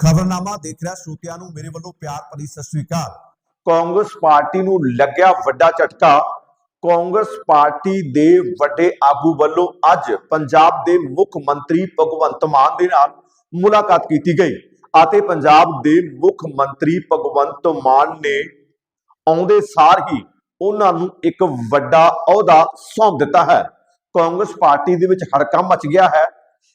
ਖਬਰਨਾਮਾ ਦੇਖ ਰਿਹਾ ਸਰੋਤਿਆਂ ਨੂੰ, ਮੇਰੇ ਵੱਲੋਂ ਪਿਆਰ ਭਰੀ ਸਤਿ ਸ੍ਰੀ ਅਕਾਲ। ਕਾਂਗਰਸ ਪਾਰਟੀ ਨੂੰ ਲੱਗਿਆ ਵੱਡਾ ਝਟਕਾ। ਕਾਂਗਰਸ ਪਾਰਟੀ ਦੇ ਵੱਡੇ ਆਗੂ ਵੱਲੋਂ ਅੱਜ ਪੰਜਾਬ ਦੇ ਮੁੱਖ ਮੰਤਰੀ ਭਗਵੰਤ ਮਾਨ ਦੇ ਨਾਲ ਮੁਲਾਕਾਤ ਕੀਤੀ ਗਈ ਅਤੇ ਪੰਜਾਬ ਦੇ ਮੁੱਖ ਮੰਤਰੀ ਭਗਵੰਤ ਮਾਨ ਨੇ ਆਉਂਦੇ ਸਾਰ ਹੀ ਉਹਨਾਂ ਨੂੰ ਇੱਕ ਵੱਡਾ ਅਹੁਦਾ ਸੌਂਪ ਦਿੱਤਾ ਹੈ। ਕਾਂਗਰਸ ਪਾਰਟੀ ਦੇ ਵਿੱਚ ਹੜਕੰਪ ਮਚ ਗਿਆ ਹੈ।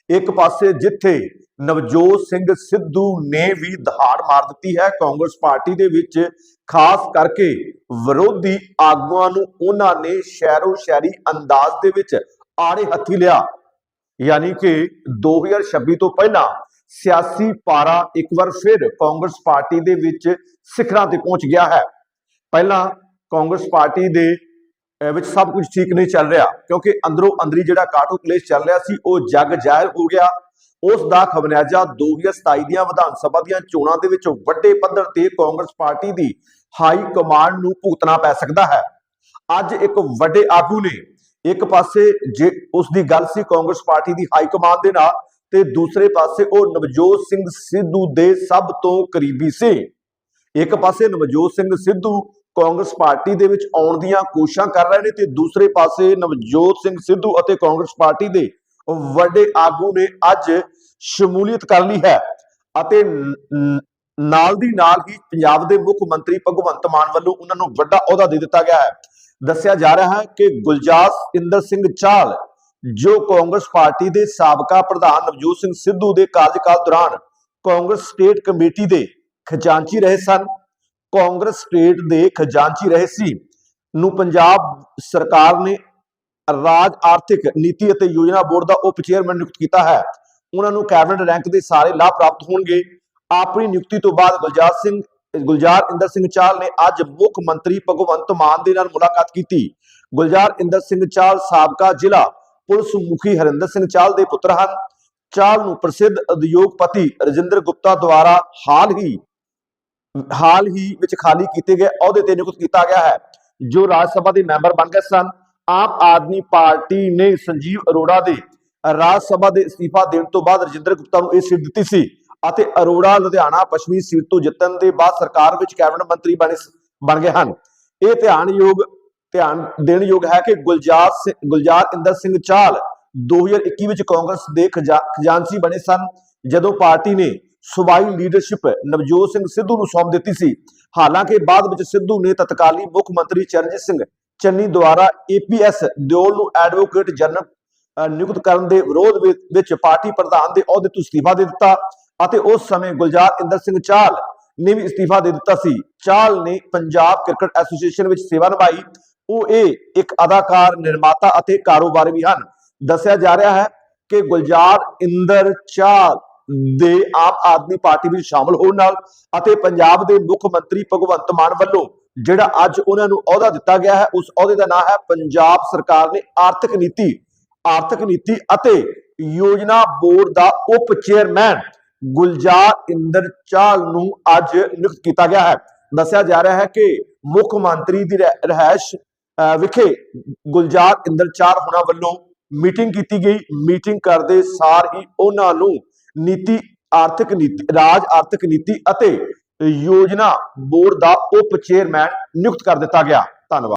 ਇੱਕ ਪਾਸੇ ਜਿੱਥੇ ਨਵਜੋਤ ਸਿੰਘ ਸਿੱਧੂ ਨੇ ਵੀ ਦਹਾੜ ਮਾਰ ਦਿੱਤੀ ਹੈ। ਕਾਂਗਰਸ ਪਾਰਟੀ ਦੇ ਵਿੱਚ ਖਾਸ ਕਰਕੇ ਵਿਰੋਧੀ ਆਗੂਆਂ ਨੂੰ ਉਹਨਾਂ ਨੇ ਸ਼ਹਿਰੋ ਸ਼ਹਿਰੀ ਅੰਦਾਜ਼ ਦੇ ਵਿੱਚ ਆੜੇ ਹੱਥੀ ਲਿਆ। ਯਾਨੀ ਕਿ 2026 ਤੋਂ ਪਹਿਲਾਂ ਸਿਆਸੀ ਪਾਰਾ ਇੱਕ ਵਾਰ ਫਿਰ ਕਾਂਗਰਸ ਪਾਰਟੀ ਦੇ ਵਿੱਚ ਸਿਖਰਾਂ ਤੇ ਪਹੁੰਚ ਗਿਆ ਹੈ। ਪਹਿਲਾਂ ਕਾਂਗਰਸ ਪਾਰਟੀ ਦੇ ਵਿੱਚ ਸਭ ਕੁਝ ਠੀਕ ਨਹੀਂ ਚੱਲ ਰਿਹਾ ਕਿਉਂਕਿ ਅੰਦਰੋਂ ਅੰਦਰੀ ਜਿਹੜਾ ਕਾਟੋ ਕਲੇਸ਼ ਚੱਲ ਰਿਹਾ ਸੀ, ਉਹ ਜੱਗ ਜ਼ਾਹਿਰ ਹੋ ਗਿਆ। ਉਸ ਦਾ ਖਮਿਆਜਾ 2027 ਦੀਆਂ ਵਿਧਾਨ ਸਭਾ ਦੀਆਂ ਚੋਣਾਂ ਦੇ ਵਿੱਚ ਵੱਡੇ ਪੱਧਰ ਤੇ ਕਾਂਗਰਸ ਪਾਰਟੀ ਦੀ ਹਾਈ ਕਮਾਂਡ ਨੂੰ ਭੁਗਤਣਾ ਪੈ ਸਕਦਾ ਹੈ। ਅੱਜ ਇੱਕ ਵੱਡੇ ਆਗੂ ਨੇ ਇੱਕ ਪਾਸੇ ਜੇ ਉਸ ਦੀ ਗੱਲ ਸੀ ਕਾਂਗਰਸ ਪਾਰਟੀ ਦੀ ਹਾਈ ਕਮਾਂਡ ਦੇ ਨਾਲ ਤੇ ਦੂਸਰੇ ਪਾਸੇ ਉਹ ਨਵਜੋਤ ਸਿੰਘ ਸਿੱਧੂ ਦੇ ਸਭ ਤੋਂ ਕਰੀਬੀ ਸੀ। ਇੱਕ ਪਾਸੇ ਨਵਜੋਤ ਸਿੰਘ ਸਿੱਧੂ ਕਾਂਗਰਸ ਪਾਰਟੀ ਦੇ ਵਿੱਚ ਆਉਣ ਦੀਆਂ ਕੋਸ਼ਿਸ਼ਾਂ ਕਰ ਰਹੇ ਨੇ ਤੇ ਦੂਸਰੇ ਪਾਸੇ ਨਵਜੋਤ ਸਿੰਘ ਸਿੱਧੂ ਅਤੇ ਕਾਂਗਰਸ ਪਾਰਟੀ ਦੇ ਵੱਡੇ ਆਗੂ ਨੇ ਅੱਜ ਸ਼ਮੂਲੀਅਤ ਕਰ ਲਈ ਹੈ ਅਤੇ ਨਾਲ ਦੀ ਨਾਲ ਹੀ ਪੰਜਾਬ ਦੇ ਮੁੱਖ ਮੰਤਰੀ ਭਗਵੰਤ ਮਾਨ ਵੱਲੋਂ ਉਹਨਾਂ ਨੂੰ ਵੱਡਾ ਅਹੁਦਾ ਦੇ ਦਿੱਤਾ ਗਿਆ ਹੈ। ਦੱਸਿਆ ਜਾ ਰਿਹਾ ਹੈ ਕਿ ਗੁਲਜਾਸ ਇੰਦਰ ਸਿੰਘ ਚਾਲ, ਜੋ ਕਾਂਗਰਸ ਪਾਰਟੀ ਦੇ ਸਾਬਕਾ ਪ੍ਰਧਾਨ ਨਵਜੋਤ ਸਿੰਘ ਸਿੱਧੂ ਦੇ ਕਾਰਜਕਾਲ ਦੌਰਾਨ ਕਾਂਗਰਸ ਸਟੇਟ ਕਮੇਟੀ ਦੇ ਖਜ਼ਾਨਚੀ ਰਹੇ ਸਨ, ਕਾਂਗਰਸ ਸਟੇਟ ਦੇ ਖਜ਼ਾਨਚੀ ਰਹੇ ਸੀ, ਨੂੰ ਪੰਜਾਬ ਸਰਕਾਰ ਨੇ ਰਾਜ ਆਰਥਿਕ ਨੀਤੀ ਅਤੇ ਯੋਜਨਾ ਬੋਰਡ ਦਾ ਉਪ ਚੇਅਰਮੈਨ ਨਿਯੁਕਤ ਕੀਤਾ ਹੈ। ਉਹਨਾਂ ਨੂੰ ਕੈਬਨਿਟ ਰੈਂਕ ਦੇ ਸਾਰੇ ਲਾਭ ਪ੍ਰਾਪਤ ਹੋਣਗੇ। ਆਪਣੀ ਨਿਯੁਕਤੀ ਤੋਂ ਬਾਅਦ ਗੁਲਜ਼ਾਰ ਸਿੰਘ, ਗੁਲਜ਼ਾਰ ਇੰਦਰ ਸਿੰਘ ਚਾਲ ਨੇ ਅੱਜ ਮੁੱਖ ਮੰਤਰੀ ਭਗਵੰਤ ਮਾਨ ਦੇ ਨਾਲ ਮੁਲਾਕਾਤ ਕੀਤੀ। ਗੁਲਜ਼ਾਰ ਇੰਦਰ ਸਿੰਘ ਚਾਲ ਸਾਬਕਾ ਜ਼ਿਲ੍ਹਾ ਪੁਲਿਸ ਮੁਖੀ ਹਰਿੰਦਰ ਸਿੰਘ ਚਾਲ ਦੇ ਪੁੱਤਰ ਹਨ। ਚਾਲ ਨੂੰ ਪ੍ਰਸਿੱਧ ਉਦਯੋਗਪਤੀ ਰਜਿੰਦਰ ਗੁਪਤਾ ਦੁਆਰਾ ਹਾਲ ਹੀ ਹਾਲ ਹੀ ਵਿੱਚ ਖਾਲੀ ਕੀਤੇ ਗਏ ਅਹੁਦੇ ਤੇ ਨਿਯੁਕਤ ਕੀਤਾ ਗਿਆ ਹੈ, ਜੋ ਰਾਜ ਸਭਾ ਦੇ ਮੈਂਬਰ ਬਣ ਗਏ ਸਨ। ਆਮ ਆਦਮੀ ਪਾਰਟੀ ਨੇ ਸੰਜੀਵ ਅਰੋੜਾ ਦੇ ਰਾਜ ਸਭਾ ਦੇ ਅਸਤੀਫਾ ਦੇਣ ਤੋਂ ਬਾਅਦ ਰਜਿੰਦਰ ਗੁਪਤਾ ਨੂੰ ਇਹ ਸੀਟ ਦਿੱਤੀ ਸੀ ਅਤੇ ਅਰੋੜਾ ਲੁਧਿਆਣਾ ਪੱਛਮੀ ਸੀਟ ਤੋਂ ਜਿੱਤਣ ਦੇ ਬਾਅਦ ਸਰਕਾਰ ਵਿੱਚ ਕੈਬਨਿਟ ਮੰਤਰੀ ਬਣੇ ਬਣ ਗਏ ਹਨ। ਇਹ ਧਿਆਨਯੋਗ ਧਿਆਨ ਦੇਣ ਯੋਗ ਹੈ ਕਿ ਗੁਲਜ਼ਾਰ ਗੁਲਜ਼ਾਰ ਇੰਦਰ ਸਿੰਘ ਚਾਲ 2021 ਵਿੱਚ ਕਾਂਗਰਸ ਦੇ ਖਜ਼ਾ- ਖਜ਼ਾਨਚੀ ਬਣੇ ਸਨ, ਜਦੋਂ ਪਾਰਟੀ ਨੇ ਸੂਬਾਈ ਲੀਡਰਸ਼ਿਪ ਨਵਜੋਤ ਸਿੰਘ ਸਿੱਧੂ ਨੂੰ ਸੌਂਪ ਦਿੱਤੀ ਸੀ। ਹਾਲਾਂਕਿ ਬਾਅਦ ਵਿੱਚ ਸਿੱਧੂ ਨੇ ਤਤਕਾਲੀ ਮੁੱਖ ਮੰਤਰੀ ਚਰਨਜੀਤ ਸਿੰਘ ਚੰਨੀ ਦੁਆਰਾ ਏਪੀਐਸ ਦਿਓਲ ਨੂੰ ਐਡਵੋਕੇਟ ਜਨਰਲ ਨਿਯੁਕਤ ਕਰਨ ਦੇ ਵਿਰੋਧ ਵਿੱਚ ਪਾਰਟੀ ਪ੍ਰਧਾਨ ਦੇ ਅਹੁਦੇ ਤੋਂ ਅਸਤੀਫਾ ਦੇ ਦਿੱਤਾ ਅਤੇ ਉਸ ਸਮੇਂ ਗੁਲਜ਼ਾਰ ਇੰਦਰ ਸਿੰਘ ਚਾਲ ਨੇ ਵੀ ਅਸਤੀਫਾ ਦੇ ਦਿੱਤਾ ਸੀ। ਚਾਲ ਨੇ ਪੰਜਾਬ ਕ੍ਰਿਕਟ ਐਸੋਸੀਏਸ਼ਨ ਵਿੱਚ ਸੇਵਾ ਨਿਭਾਈ। ਉਹ ਇਹ ਇੱਕ ਅਦਾਕਾਰ, ਨਿਰਮਾਤਾ ਅਤੇ ਕਾਰੋਬਾਰੀ ਵੀ ਹਨ। ਦੱਸਿਆ ਜਾ ਰਿਹਾ ਹੈ ਕਿ ਗੁਲਜ਼ਾਰ ਇੰਦਰ ਚਾਲ ਦੇ ਆਮ ਆਦਮੀ ਪਾਰਟੀ ਵਿੱਚ ਸ਼ਾਮਲ ਹੋਣ ਨਾਲ ਅਤੇ ਪੰਜਾਬ ਦੇ ਮੁੱਖ ਮੰਤਰੀ ਭਗਵੰਤ ਮਾਨ ਵੱਲੋਂ ਜਿਹੜਾ ਅੱਜ ਉਹਨਾਂ ਨੂੰ ਅਹੁਦਾ ਦਿੱਤਾ ਗਿਆ ਹੈ, ਉਸ ਅਹੁਦੇ ਦਾ ਨਾਮ ਹੈ ਪੰਜਾਬ ਸਰਕਾਰ ਨੇ ਆਰਥਿਕ ਨੀਤੀ ਆਰਥਿਕ ਨੀਤੀ ਅਤੇ ਯੋਜਨਾ ਬੋਰਡ ਦਾ ਉਪ ਚੇਅਰਮੈਨ ਗੁਲਜ਼ਾਰ ਇੰਦਰ ਚਾਲ ਨੂੰ ਅੱਜ ਨਿਯੁਕਤ ਕੀਤਾ ਗਿਆ ਹੈ। ਦੱਸਿਆ ਜਾ ਰਿਹਾ ਹੈ ਕਿ ਮੁੱਖ ਮੰਤਰੀ ਦੀ ਰਹਿ- ਰਿਹਾਇਸ਼ ਵਿਖੇ ਗੁਲਜ਼ਾਰ ਇੰਦਰ ਚਾਲ ਹੋਣਾ ਵੱਲੋਂ ਮੀਟਿੰਗ ਕੀਤੀ ਗਈ। ਮੀਟਿੰਗ ਕਰਦੇ ਸਾਰ ਹੀ ਉਹਨਾਂ ਨੂੰ ਨੀਤੀ, ਆਰਥਿਕ ਨੀਤੀ, ਰਾਜ ਆਰਥਿਕ ਨੀਤੀ ਅਤੇ ਯੋਜਨਾ ਬੋਰਡ ਦਾ ਉਪ ਚੇਅਰਮੈਨ ਨਿਯੁਕਤ ਕਰ ਦਿੱਤਾ ਗਿਆ। ਧੰਨਵਾਦ।